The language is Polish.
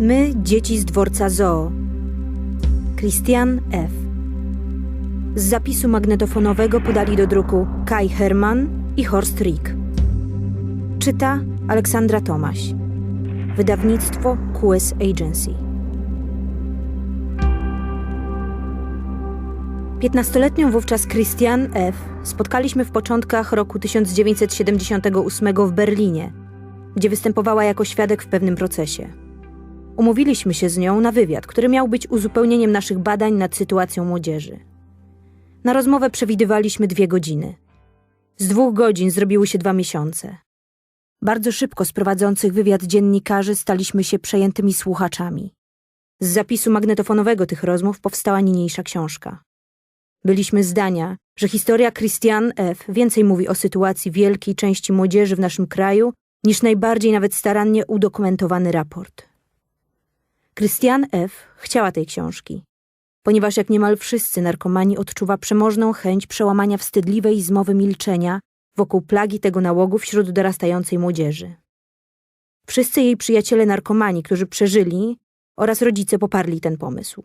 My, dzieci z dworca Zoo. Christian F. Z zapisu magnetofonowego podali do druku Kai Herman i Horst Rick. Czyta Aleksandra Tomaś. Wydawnictwo QS Agency. Piętnastoletnią wówczas Christian F. spotkaliśmy w początkach roku 1978 w Berlinie, gdzie występowała jako świadek w pewnym procesie. Umówiliśmy się z nią na wywiad, który miał być uzupełnieniem naszych badań nad sytuacją młodzieży. Na rozmowę przewidywaliśmy dwie godziny. Z dwóch godzin zrobiły się dwa miesiące. Bardzo szybko z prowadzących wywiad dziennikarzy staliśmy się przejętymi słuchaczami. Z zapisu magnetofonowego tych rozmów powstała niniejsza książka. Byliśmy zdania, że historia Christian F. więcej mówi o sytuacji wielkiej części młodzieży w naszym kraju niż najbardziej nawet starannie udokumentowany raport. Christian F. chciała tej książki, ponieważ jak niemal wszyscy narkomani odczuwa przemożną chęć przełamania wstydliwej zmowy milczenia wokół plagi tego nałogu wśród dorastającej młodzieży. Wszyscy jej przyjaciele narkomani, którzy przeżyli oraz rodzice poparli ten pomysł.